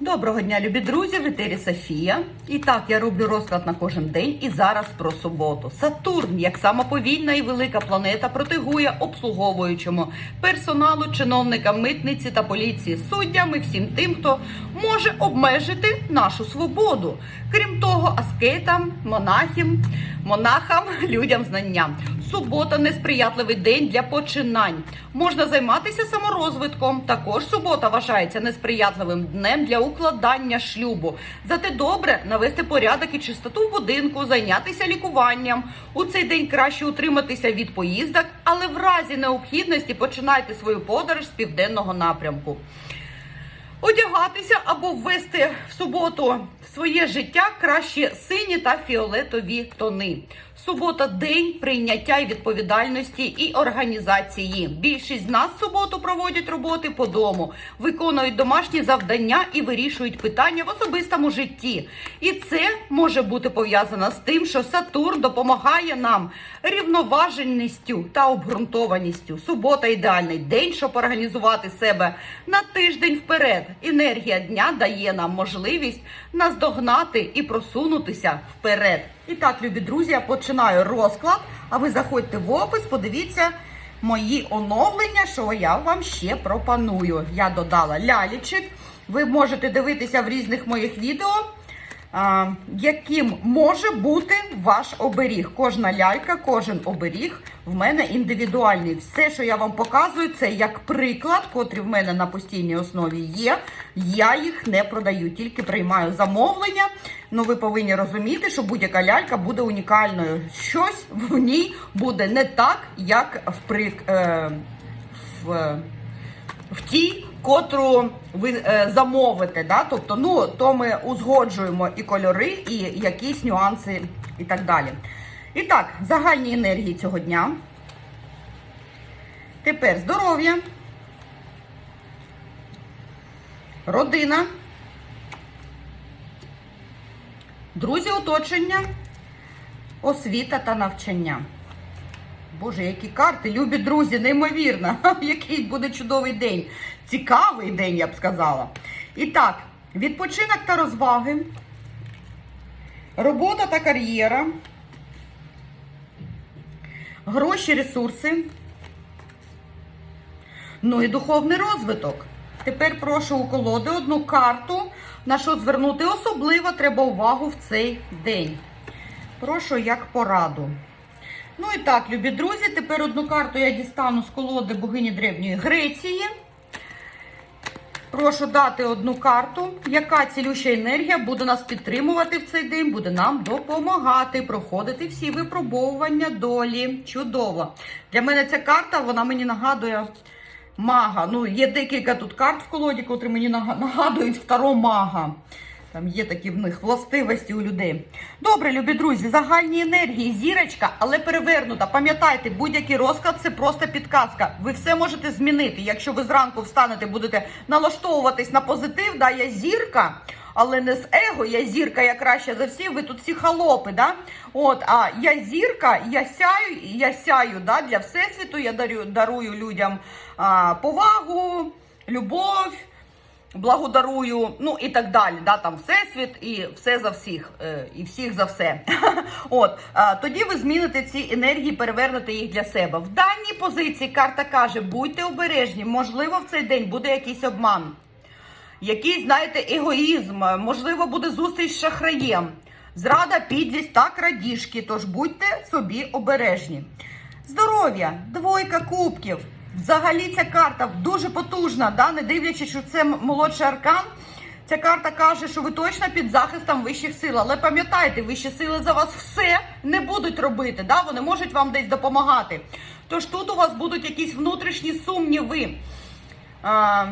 Доброго дня, любі друзі, в етері Софія. І так, я роблю розклад на кожен день і зараз про суботу. Сатурн, як сама повільна і велика планета, протигує обслуговуючому персоналу, чиновникам митниці та поліції, суддям і всім тим, хто може обмежити нашу свободу. Крім того, аскетам, монахам, монахам, людям знання. Субота несприятливий день для починань. Можна займатися саморозвитком. Також субота вважається несприятливим днем для укладання шлюбу. Зате добре навести порядок і чистоту в будинку, зайнятися лікуванням. У цей день краще утриматися від поїздок, але в разі необхідності починайте свою подорож з південного напрямку. Одягатися або ввести в суботу в своє життя краще сині та фіолетові тони. Субота день прийняття і відповідальності і організації. Більшість з нас в суботу проводять роботи по дому, виконують домашні завдання і вирішують питання в особистому житті. І це може бути пов'язано з тим, що Сатурн допомагає нам рівноваженістю та обґрунтованістю. Субота ідеальний день, щоб організувати себе на тиждень вперед. Енергія дня дає нам можливість наздогнати і просунутися вперед. І так, любі друзі, я починаю розклад. А ви заходьте в опис, подивіться мої оновлення, що я вам ще пропоную. Я додала лялічик. Ви можете дивитися в різних моїх відео яким може бути ваш оберіг. Кожна лялька, кожен оберіг в мене індивідуальний. Все, що я вам показую, це як приклад, котрі в мене на постійній основі є. Я їх не продаю, тільки приймаю замовлення. Ну, ви повинні розуміти, що будь-яка лялька буде унікальною. Щось в ній буде не так, як в при. Е, в в тій, котру ви е, замовите. Да? Тобто, ну, то ми узгоджуємо і кольори, і якісь нюанси, і так далі. І так, загальні енергії цього дня. Тепер здоров'я, родина, друзі оточення, освіта та навчання. Боже, які карти, любі друзі, неймовірно. Який буде чудовий день. Цікавий день, я б сказала. І так, відпочинок та розваги, робота та кар'єра, гроші, ресурси. Ну і духовний розвиток. Тепер прошу у колоди одну карту, на що звернути особливо треба увагу в цей день. Прошу як пораду. Ну і так, любі друзі, тепер одну карту я дістану з колоди богині Древньої Греції. Прошу дати одну карту, яка цілюща енергія буде нас підтримувати в цей день, буде нам допомагати проходити всі випробовування долі. Чудово. Для мене ця карта, вона мені нагадує мага. Ну, є декілька тут карт в колоді, котрі мені нагадують второго мага. Там є такі в них властивості у людей. Добре, любі друзі, загальні енергії, зірочка, але перевернута. Пам'ятайте, будь-який розклад це просто підказка. Ви все можете змінити. Якщо ви зранку встанете, будете налаштовуватись на позитив, да, я зірка, але не з его, я зірка, я краще за всіх, ви тут всі холопи, да? От, а я зірка, я сяю, я сяю да, для всесвіту, я дарю, дарую людям а, повагу, любов благодарую, ну і так далі. Да, Там всесвіт і все за всіх, е, і всіх за все. От тоді ви зміните ці енергії, перевернете їх для себе. В даній позиції карта каже: будьте обережні, можливо, в цей день буде якийсь обман, якийсь, знаєте, егоїзм, можливо, буде зустріч з шахраєм. Зрада, підлість та крадіжки. Тож будьте собі обережні. Здоров'я, двойка кубків. Взагалі ця карта дуже потужна, да? не дивлячись, що це молодший аркан. Ця карта каже, що ви точно під захистом вищих сил. Але пам'ятайте, вищі сили за вас все не будуть робити. Да? Вони можуть вам десь допомагати. Тож тут у вас будуть якісь внутрішні сумніви. А,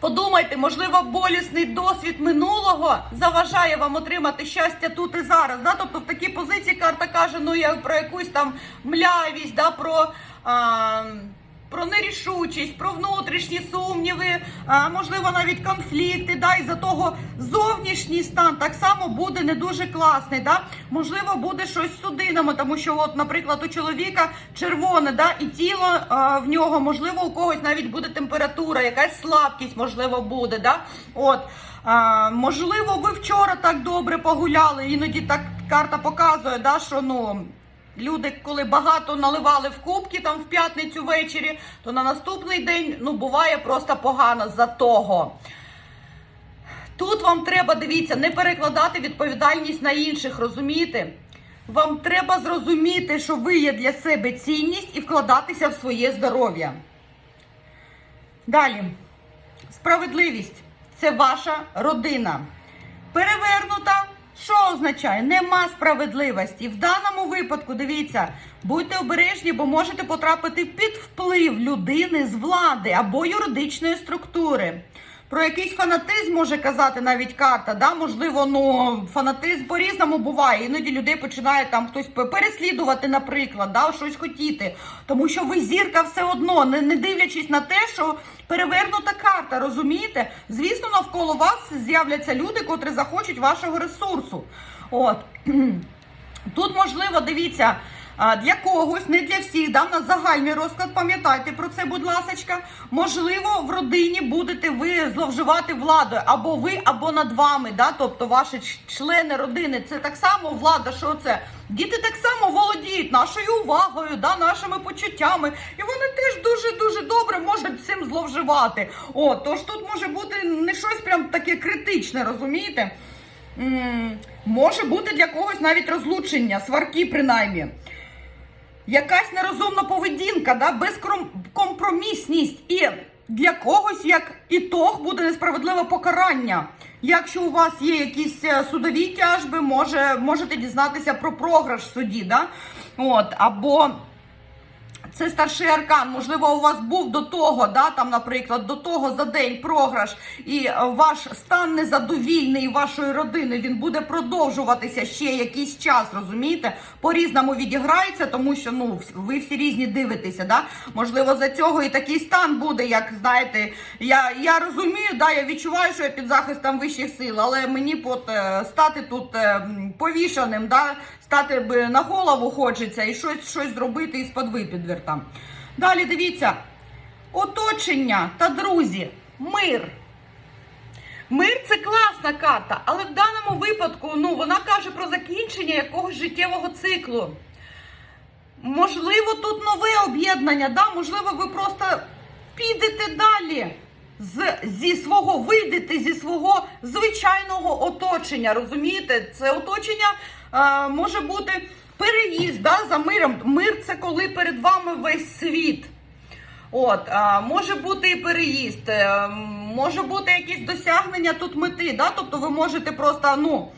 Подумайте, можливо, болісний досвід минулого заважає вам отримати щастя тут і зараз. Да? Тобто в такій позиції карта каже, ну я про якусь там млявість, да, про. А, про нерішучість, про внутрішні сумніви, можливо, навіть конфлікти. Да, і за того зовнішній стан так само буде не дуже класний. Да? Можливо, буде щось з судинами, тому що, от, наприклад, у чоловіка червоне, да, і тіло а, в нього, можливо, у когось навіть буде температура, якась слабкість, можливо, буде. Да? От, а, можливо, ви вчора так добре погуляли, іноді так карта показує, да, що ну. Люди, коли багато наливали в кубки там в п'ятницю ввечері, то на наступний день ну буває просто погано за того. Тут вам треба, дивіться, не перекладати відповідальність на інших, розумієте? Вам треба зрозуміти, що ви є для себе цінність і вкладатися в своє здоров'я. Далі. Справедливість це ваша родина. Перевернута. Що означає? Нема справедливості. В даному випадку, дивіться, будьте обережні, бо можете потрапити під вплив людини з влади або юридичної структури. Про якийсь фанатизм може казати навіть карта. Да? Можливо, ну фанатизм по-різному буває. Іноді людей починає там хтось переслідувати, наприклад, да? щось хотіти. Тому що ви зірка все одно, не, не дивлячись на те, що перевернута карта, розумієте? Звісно, навколо вас з'являться люди, котрі захочуть вашого ресурсу. От. Тут можливо, дивіться, для когось, не для всіх, да, на загальний розклад, пам'ятайте про це, будь ласочка. Можливо, в родині будете ви зловживати владою, або ви, або над вами, да, тобто ваші члени родини. Це так само влада, що це? Діти так само володіють нашою увагою, да, нашими почуттями, і вони теж дуже-дуже добре можуть цим зловживати. О, тож тут може бути не щось прям таке критичне, розумієте? М, Може бути для когось навіть розлучення, сварки принаймні. Якась нерозумна поведінка, да? безкомпромісність. І для когось, як ітог, буде несправедливе покарання. Якщо у вас є якісь е, судові тяжби, може, можете дізнатися про програш в суді. Да? От, або це старший аркан. Можливо, у вас був до того, да, там, наприклад, до того за день програш, і е, ваш стан незадовільний вашої родини він буде продовжуватися ще якийсь час, розумієте? По-різному відіграється, тому що ну ви всі різні дивитеся. Да? Можливо, за цього і такий стан буде, як знаєте, я, я розумію, да, я відчуваю, що я під захистом вищих сил, але мені от, е, стати тут е, повішаним, да, стати на голову хочеться і щось, щось зробити із под випідвір. Далі дивіться, оточення та друзі, мир. Мир це класна карта, але в даному випадку ну, вона каже про закінчення якогось життєвого циклу. Можливо, тут нове об'єднання, да? можливо, ви просто підете далі з, зі свого, вийдете зі свого звичайного оточення. Розумієте? Це оточення е, може бути переїзд да, за миром. Мир це коли перед вами весь світ. От, а, може бути і переїзд, е, може бути якісь досягнення тут мети. Да? Тобто ви можете просто, ну.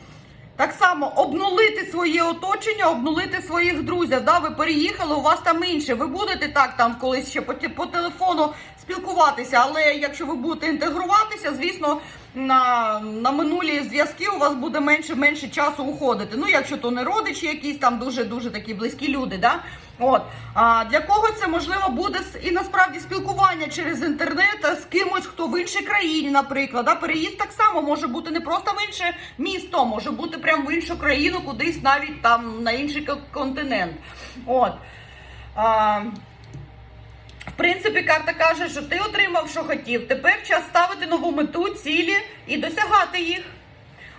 Так само обнулити своє оточення, обнулити своїх друзів. Да? Ви переїхали, у вас там інше. Ви будете так там колись ще по, по телефону спілкуватися, але якщо ви будете інтегруватися, звісно, на, на минулі зв'язки у вас буде менше менше часу уходити. Ну, якщо то не родичі, якісь там дуже дуже такі близькі люди. Да? От а для когось це можливо буде і насправді спілкування через інтернет з кимось, хто в іншій країні, наприклад. Да? Переїзд так само може бути не просто в інше місто, може бути прямо в іншу країну, кудись навіть там на інший континент. От. А, принципі, карта каже, що ти отримав, що хотів. Тепер час ставити нову мету, цілі і досягати їх.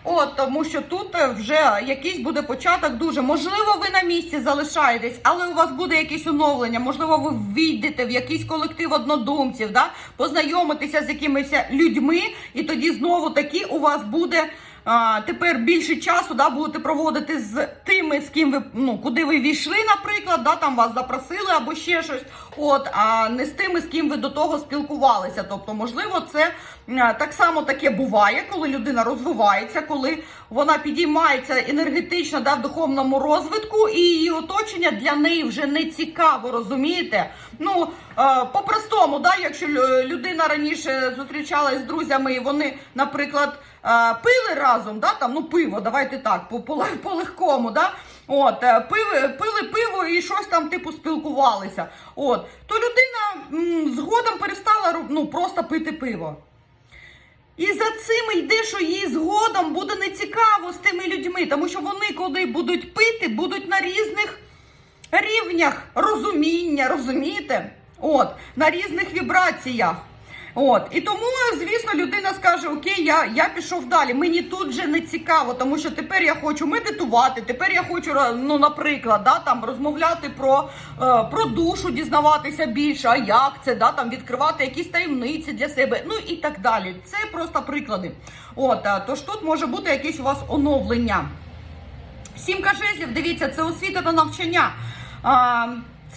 От, тому що тут е, вже якийсь буде початок дуже. Можливо, ви на місці залишаєтесь, але у вас буде якесь оновлення. Можливо, ви війдете в якийсь колектив однодумців, да? познайомитеся з якимись людьми, і тоді знову таки у вас буде. Тепер більше часу да, будете проводити з тими, з ким ви ну куди ви війшли, наприклад, да, там вас запросили або ще щось. От, а не з тими, з ким ви до того спілкувалися. Тобто, можливо, це а, так само таке буває, коли людина розвивається, коли вона підіймається енергетично да, в духовному розвитку, і її оточення для неї вже не цікаво, розумієте? Ну, е, по-простому, да, якщо людина раніше зустрічалась з друзями, і вони, наприклад, е, пили разом, да, там, ну пиво, давайте так, по, по, по легкому, да, от, е, пили, пили пиво і щось там типу спілкувалися. От, то людина м, згодом перестала ну, просто пити пиво. І за цим йде, що їй згодом буде нецікаво з тими людьми, тому що вони, коли будуть пити, будуть на різних рівнях розуміння, розумієте? От, на різних вібраціях. От, і тому, звісно, людина скаже: Окей, я, я пішов далі. Мені тут же не цікаво, тому що тепер я хочу медитувати, тепер я хочу, ну, наприклад, да, там розмовляти про, е, про душу, дізнаватися більше, а як це, да, там відкривати якісь таємниці для себе, ну і так далі. Це просто приклади. От, е, тож тут може бути якесь у вас оновлення. Сімка жезлів, дивіться, це освіта та навчання.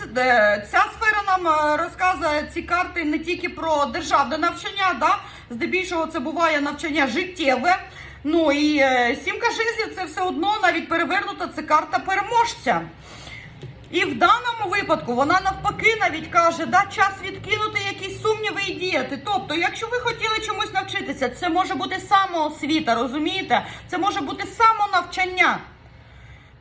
Е, ця сфера нам е, розказує ці карти не тільки про державне навчання, да? здебільшого це буває навчання життєве. Ну і е, сімка жезлів це все одно навіть перевернута, це карта переможця. І в даному випадку вона навпаки навіть каже, да, час відкинути якісь сумніви і діяти. Тобто, якщо ви хотіли чомусь навчитися, це може бути самоосвіта, розумієте? Це може бути самонавчання.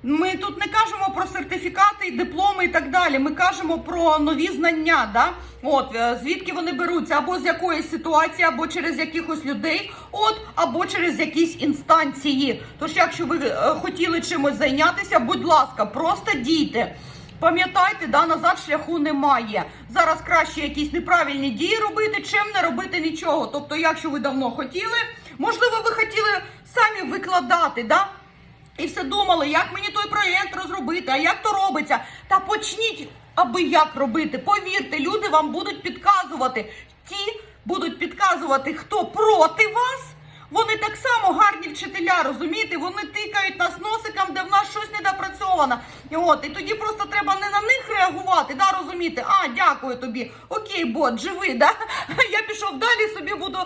Ми тут не кажемо про сертифікати, дипломи і так далі. Ми кажемо про нові знання. Да? От е, звідки вони беруться, або з якоїсь ситуації, або через якихось людей, от, або через якісь інстанції. Тож, якщо ви е, хотіли чимось зайнятися, будь ласка, просто дійте. Пам'ятайте, да, назад шляху немає. Зараз краще якісь неправильні дії робити, чим не робити нічого. Тобто, якщо ви давно хотіли, можливо, ви хотіли самі викладати, да? І все думали, як мені той проєкт розробити, а як то робиться. Та почніть аби як робити. Повірте, люди вам будуть підказувати. Ті будуть підказувати, хто проти вас. Вони так само гарні вчителя, розумієте? Вони тикають нас носиком, де в нас щось недопрацьовано. І от, і тоді просто треба не на них реагувати, да, розуміти, а, дякую тобі, окей, бот, живи, да? Я пішов далі, собі буду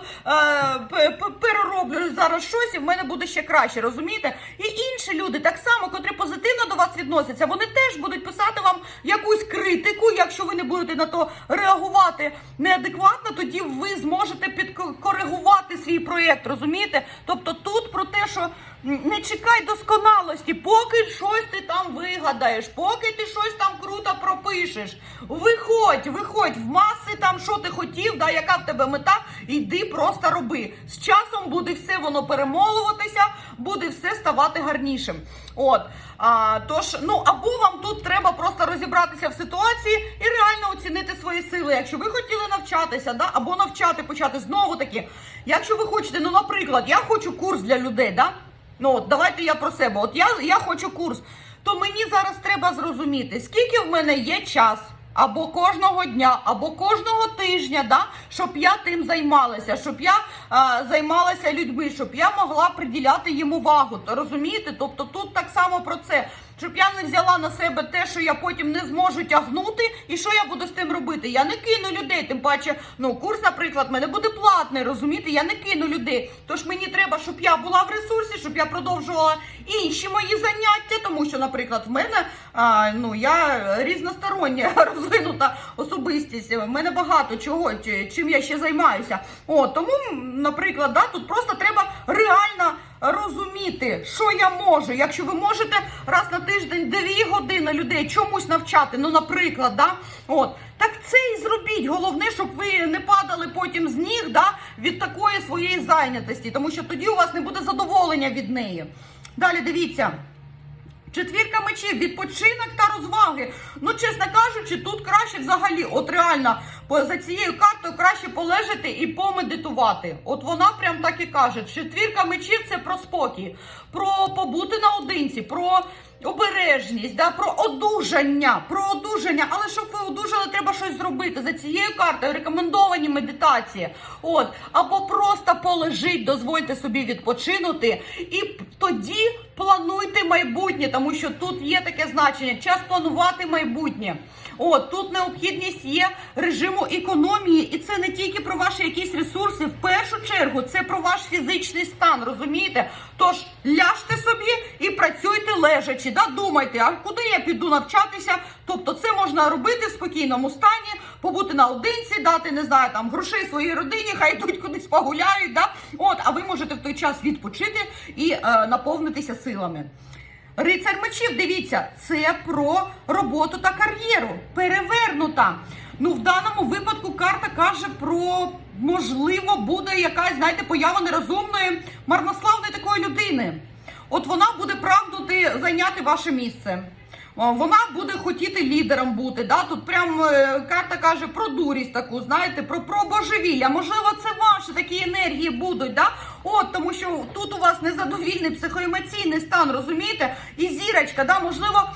е, перероблю зараз щось, і в мене буде ще краще, розумієте? І інші люди, так само, котрі позитивно до вас відносяться, вони теж будуть писати вам якусь критику. Якщо ви не будете на то реагувати неадекватно, тоді ви зможете підкоригувати свій проєкт, розумієте? Тобто тут про те, що не чекай досконалості, поки щось ти там вигадаєш, поки ти щось там круто пропишеш. Виходь, виходь в маси там, що ти хотів, да, яка в тебе мета, йди просто роби. З часом буде все воно перемолуватися, буде все ставати гарнішим. От. А, тож, ну або вам тут треба просто розібратися в ситуації і реально оцінити свої сили. Якщо ви хотіли навчатися, да, або навчати почати знову таки. Якщо ви хочете, ну, наприклад, я хочу курс для людей, да? Ну, от, давайте я про себе. От я, я хочу курс, то мені зараз треба зрозуміти, скільки в мене є час. Або кожного дня, або кожного тижня, да, щоб я тим займалася, щоб я е, займалася людьми, щоб я могла приділяти їм увагу. То розумієте? Тобто тут так само про це, щоб я не взяла на себе те, що я потім не зможу тягнути, і що я буду з тим робити. Я не кину людей. Тим паче, ну курс, наприклад, мене буде платний, розумієте? Я не кину людей. Тож мені треба, щоб я була в ресурсі, щоб я продовжувала інші мої заняття, тому що, наприклад, в мене а, ну я різностороння розвинута особистість. В мене багато чого, чим я ще займаюся. О, тому, наприклад, да, тут просто треба реально розуміти, що я можу. Якщо ви можете раз на тиждень дві години людей чомусь навчати, ну, наприклад, да, от, так це і зробіть. Головне, щоб ви не падали потім з ніг да, від такої своєї зайнятості, тому що тоді у вас не буде задоволення від неї. Далі дивіться. Четвірка мечів, відпочинок та розваги. Ну, чесно кажучи, тут краще взагалі, от реально, за цією картою краще полежати і помедитувати. От вона прям так і каже. Четвірка мечів це про спокій, про побути наодинці, про обережність, да, про одужання, про одужання. Але щоб ви одужали, треба щось зробити. За цією картою рекомендовані медитації. От, або просто полежіть, дозвольте собі відпочинути, і тоді плануйте майбутнє, тому що тут є таке значення час планувати майбутнє. От тут необхідність є режиму економії, і це не тільки про ваші якісь ресурси. В першу чергу це про ваш фізичний стан, розумієте? Тож ляжте собі і працюйте лежачи. Да? Думайте, а куди я піду навчатися? Тобто, це можна робити в спокійному стані, побути наодинці, дати, не знаю, там грошей своїй родині, хай йдуть кудись погуляють. Да? От, а ви можете в той час відпочити і е, наповнитися силами. Рицар мечів, дивіться, це про роботу та кар'єру. Перевернута. Ну, в даному випадку карта каже про можливо буде якась, знаєте, поява нерозумної, марнославної такої людини. От вона буде прагнути зайняти ваше місце. О, Вона буде хотіти лідером бути. Да? Тут прям е, карта каже про дурість таку, знаєте, про, про божевілля. Можливо, це ваші такі енергії будуть. Да? От, тому що тут у вас незадовільний психоемоційний стан, розумієте? І зірочка, да? можливо,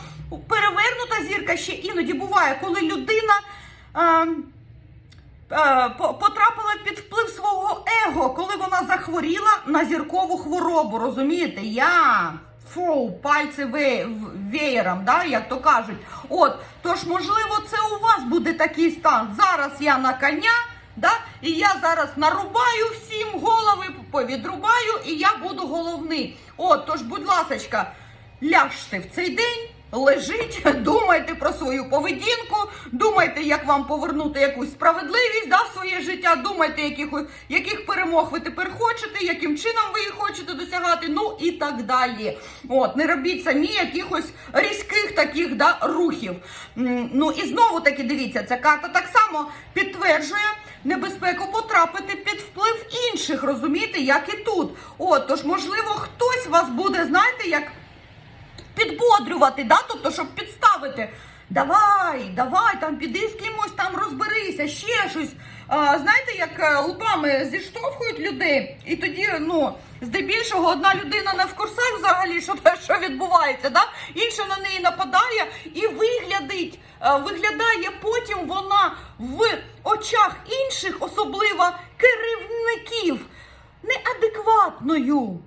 перевернута зірка ще іноді буває, коли людина. Е, е, потрапила під вплив свого его, коли вона захворіла на зіркову хворобу. Розумієте? Я фу, пальці ве- веєром, да, як то кажуть. От, тож, можливо, це у вас буде такий стан. Зараз я на коня. Да? І я зараз нарубаю всім голови, повідрубаю, і я буду головний. От, тож, будь ласочка, ляжте в цей день, лежіть, думайте про свою поведінку, думайте, як вам повернути якусь справедливість да, в своє життя, думайте, яких, яких перемог ви тепер хочете, яким чином ви їх хочете досягати, ну і так далі. От, не робіть самі якихось різких таких да, рухів. Ну і знову таки дивіться, ця карта так само підтверджує небезпеку потрапити під вплив інших, розумієте, як і тут. От, тож, можливо, хтось вас буде, знаєте, як підбодрювати, да? тобто, щоб підставити. Давай, давай, там піди з кимось там розберися, ще щось. А, знаєте, як е, лупами зіштовхують людей, і тоді, ну, здебільшого, одна людина не в курсах взагалі, що, що відбувається, да? інша на неї нападає і виглядить, е, виглядає потім вона в очах інших, особливо керівників, неадекватною.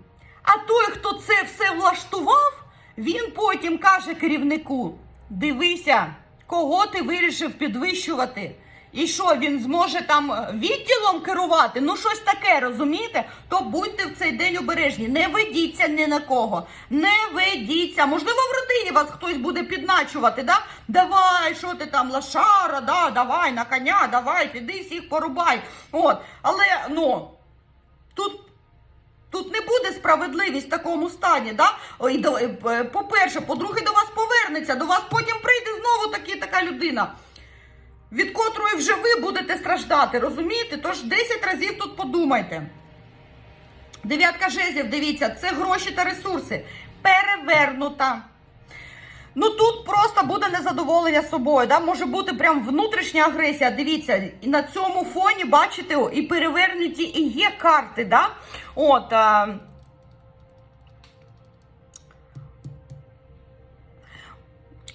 А той, хто це все влаштував, він потім каже керівнику: дивися, кого ти вирішив підвищувати. І що він зможе там е, відділом керувати? Ну щось таке, розумієте? То будьте в цей день обережні. Не ведіться ні на кого. Не ведіться. Можливо, в родині вас хтось буде підначувати, да? Давай, що ти там, лошара, да, давай на коня, давай, піди всіх порубай. От, але ну тут Тут не буде справедливість в такому стані. Да? Е, По-перше, по-друге, до вас повернеться, до вас потім прийде знову таки, така людина, від котрої вже ви будете страждати, розумієте? Тож 10 разів тут подумайте. Дев'ятка жезлів, дивіться, це гроші та ресурси. Перевернута. Ну тут просто буде незадоволення собою. Да? Може бути прям внутрішня агресія. Дивіться, і на цьому фоні, бачите, і перевернуті і є карти. Да? От, а...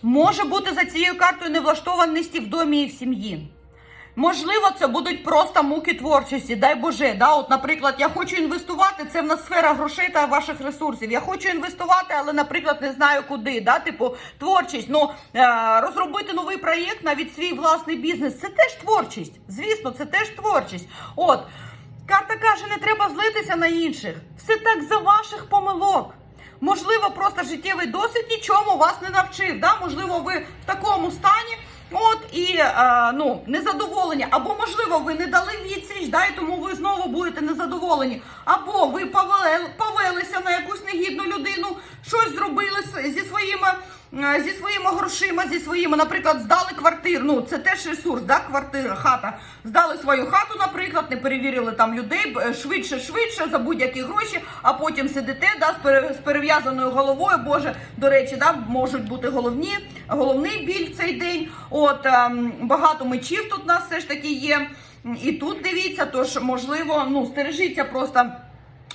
Може бути за цією картою невлаштованості в домі і в сім'ї. Можливо, це будуть просто муки творчості, дай Боже. Да? От, наприклад, я хочу інвестувати, це в нас сфера грошей та ваших ресурсів. Я хочу інвестувати, але, наприклад, не знаю куди. Да? Типу, творчість. Ну, е, розробити новий проєкт, навіть свій власний бізнес. Це теж творчість. Звісно, це теж творчість. От, карта каже, не треба злитися на інших. Все так за ваших помилок. Можливо, просто життєвий досвід нічому вас не навчив. Да? Можливо, ви в такому стані. От і е, ну незадоволення. або можливо ви не дали відсіч, да, і тому ви знову будете незадоволені, або ви повели, повелися на якусь негідну людину, щось зробили зі своїми зі своїми грошима, зі своїми, наприклад, здали квартиру. Ну це теж ресурс, да, квартира, хата. Здали свою хату, наприклад, не перевірили там людей швидше, швидше за будь-які гроші, а потім сидите да, з перев'язаною головою. Боже, до речі, да, можуть бути головні, головний біль в цей день. От ем, багато мечів тут у нас все ж таки є. І тут дивіться, тож можливо, ну стережіться просто.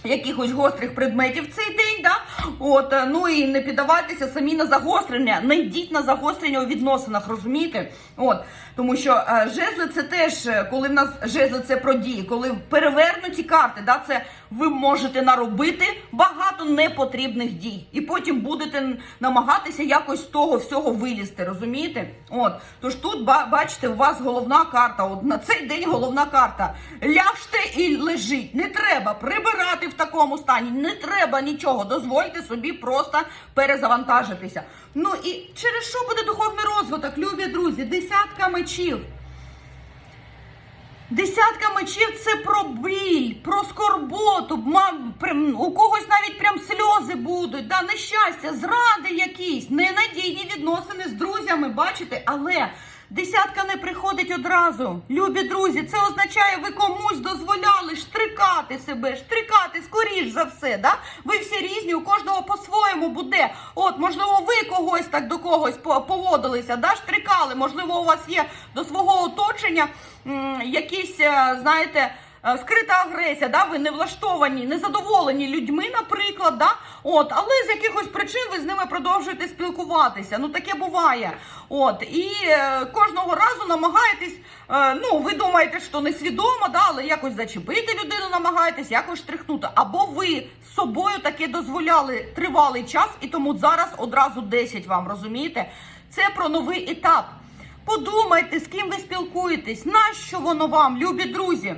Якихось гострих предметів в цей день, да? От, е, ну і не піддавайтеся самі на загострення, не йдіть на загострення у відносинах, розумієте? От, тому що е, жезли це теж, е, коли в нас жезли це про дії, коли перевернуті карти, да, це ви можете наробити багато непотрібних дій. І потім будете намагатися якось з того всього вилізти, розумієте? От, тож тут бачите, у вас головна карта. От на цей день головна карта. Ляжте і лежіть. Не треба прибирати в такому стані, не треба нічого. Дозвольте собі просто перезавантажитися. Ну і через що буде духовний розвиток, любі друзі? Десятка мечів. Десятка мечів це про біль, про скорботу. У когось навіть прям сльози будуть, да, нещастя, зради якісь, ненадійні відносини з друзями, бачите? Але десятка не приходить одразу. Любі друзі, це означає, ви комусь дозволяли штрикати себе, штрикати скоріш за все. Да? Ви всі різні, у кожного по-своєму буде. От, можливо, ви когось так до когось по- поводилися, да? штрикали. Можливо, у вас є до свого оточення м, якісь, е, знаєте. Е, Скрита агресія, да, ви не влаштовані, незадоволені людьми, наприклад, да, от, але з якихось причин ви з ними продовжуєте спілкуватися. Ну таке буває. От, і е, кожного разу намагаєтесь, е, ну ви думаєте, що несвідомо, да, але якось зачепити людину, намагаєтесь, якось штрихнути. Або ви з собою таке дозволяли тривалий час, і тому зараз одразу 10 вам розумієте? Це про новий етап. Подумайте, з ким ви спілкуєтесь, нащо воно вам, любі друзі.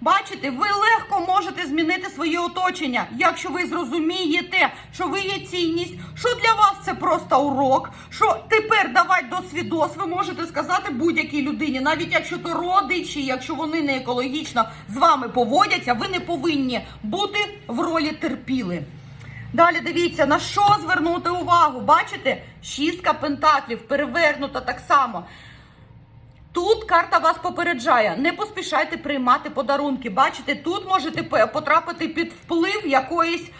Бачите, ви легко можете змінити своє оточення, якщо ви зрозумієте, що ви є цінність, що для вас це просто урок. Що тепер давать досвідос, ви можете сказати будь-якій людині, навіть якщо то родичі, якщо вони не екологічно з вами поводяться, ви не повинні бути в ролі терпіли. Далі дивіться, на що звернути увагу. Бачите? Шістка пентаклів перевернута так само. Тут карта вас попереджає, не поспішайте приймати подарунки. Бачите, тут можете потрапити під вплив якоїсь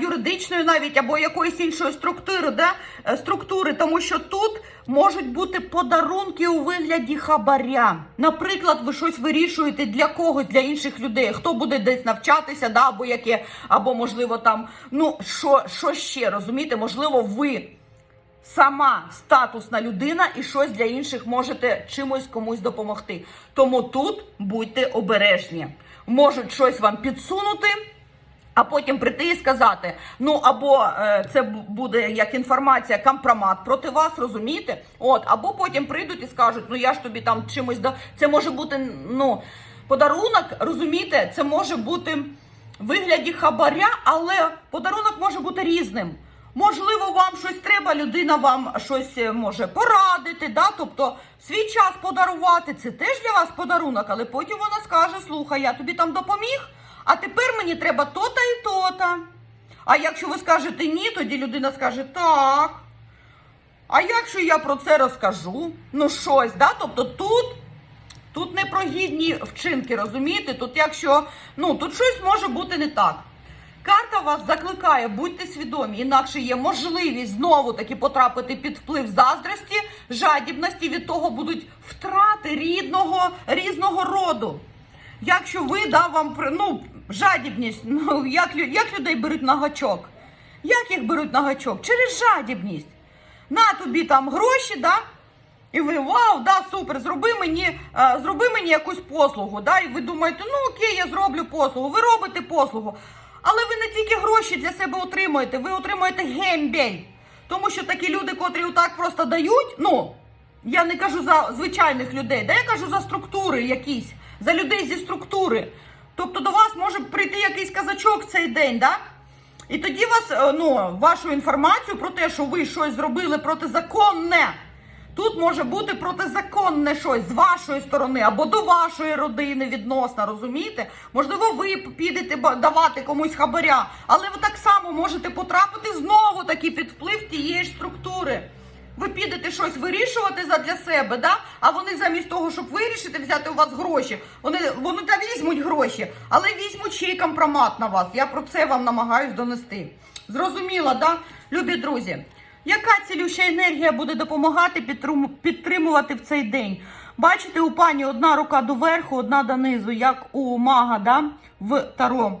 юридичної навіть або якоїсь іншої структури, да? е, структури, тому що тут можуть бути подарунки у вигляді хабаря. Наприклад, ви щось вирішуєте для когось, для інших людей. Хто буде десь навчатися, да? або яке, або можливо там, ну що, що ще розумієте? Можливо, ви сама статусна людина і щось для інших можете чимось комусь допомогти. Тому тут будьте обережні. Можуть щось вам підсунути. А потім прийти і сказати: ну або е, це буде як інформація, компромат проти вас, розумієте? От, або потім прийдуть і скажуть, ну я ж тобі там чимось да. Це може бути ну подарунок, розумієте, це може бути вигляді хабаря, але подарунок може бути різним. Можливо, вам щось треба, людина вам щось е, може порадити, да? тобто свій час подарувати. Це теж для вас подарунок, але потім вона скаже: слухай, я тобі там допоміг, а тепер мені треба то-та і то-та. А якщо ви скажете ні, тоді людина скаже так. А якщо я про це розкажу? Ну щось, да? Тобто тут Тут не про гідні вчинки, розумієте? Тут якщо ну тут щось може бути не так. Карта вас закликає, будьте свідомі, інакше є можливість знову таки потрапити під вплив заздрості, жадібності. Від того будуть втрати рідного різного роду. Якщо ви да вам ну, жадібність, ну як, як людей беруть на гачок? Як їх беруть на гачок? Через жадібність. На тобі там гроші, да? І ви вау, да, супер, зроби мені, е, зроби мені якусь послугу. Да? І ви думаєте, ну окей, я зроблю послугу. Ви робите послугу. Але ви не тільки гроші для себе отримуєте, ви отримуєте гембель. Тому що такі люди, котрі отак просто дають, ну, я не кажу за звичайних людей, да, я кажу за структури якісь, за людей зі структури. Тобто до вас може прийти якийсь казачок в цей день, да? І тоді вас, е, ну, вашу інформацію про те, що ви щось зробили протизаконне. Тут може бути протизаконне щось з вашої сторони або до вашої родини відносно, розумієте? Можливо, ви підете давати комусь хабаря, але ви так само можете потрапити знову таки під вплив тієї ж структури. Ви підете щось вирішувати задля себе, да? а вони замість того, щоб вирішити, взяти у вас гроші, вони, вони та візьмуть гроші, але візьмуть ще й компромат на вас. Я про це вам намагаюсь донести. Зрозуміло, да? Любі друзі, яка цілюща енергія буде допомагати підтримувати в цей день? Бачите, у пані одна рука доверху, одна донизу, як у мага, да? в таро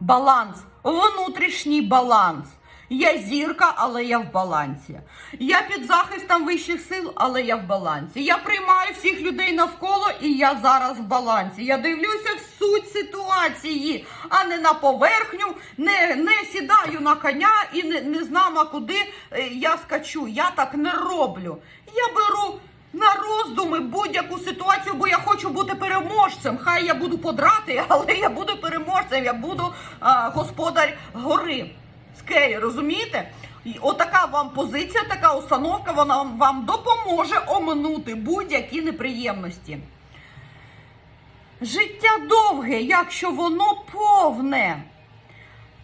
баланс, внутрішній баланс. Я зірка, але я в балансі. Я під захистом вищих сил, але я в балансі. Я приймаю всіх людей навколо, і я зараз в балансі. Я дивлюся в суть ситуації, а не на поверхню, не, не сідаю на коня і не, не знамо, куди е, я скачу. Я так не роблю. Я беру на роздуми будь-яку ситуацію, бо я хочу бути переможцем. Хай я буду подрати, але я буду переможцем, я буду а, господар гори. Скелі, розумієте? І отака вам позиція, така установка, вона вам допоможе оминути будь-які неприємності. Життя довге, якщо воно повне.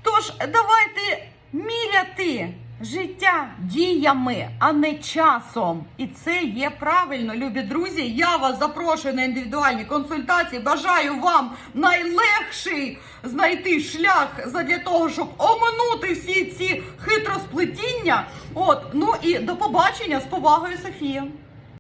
Тож давайте міряти життя діями, а не часом. І це є правильно, любі друзі. Я вас запрошую на індивідуальні консультації. Бажаю вам найлегший знайти шлях для того, щоб оминути всі ці хитросплетіння. От, ну і до побачення з повагою, Софія.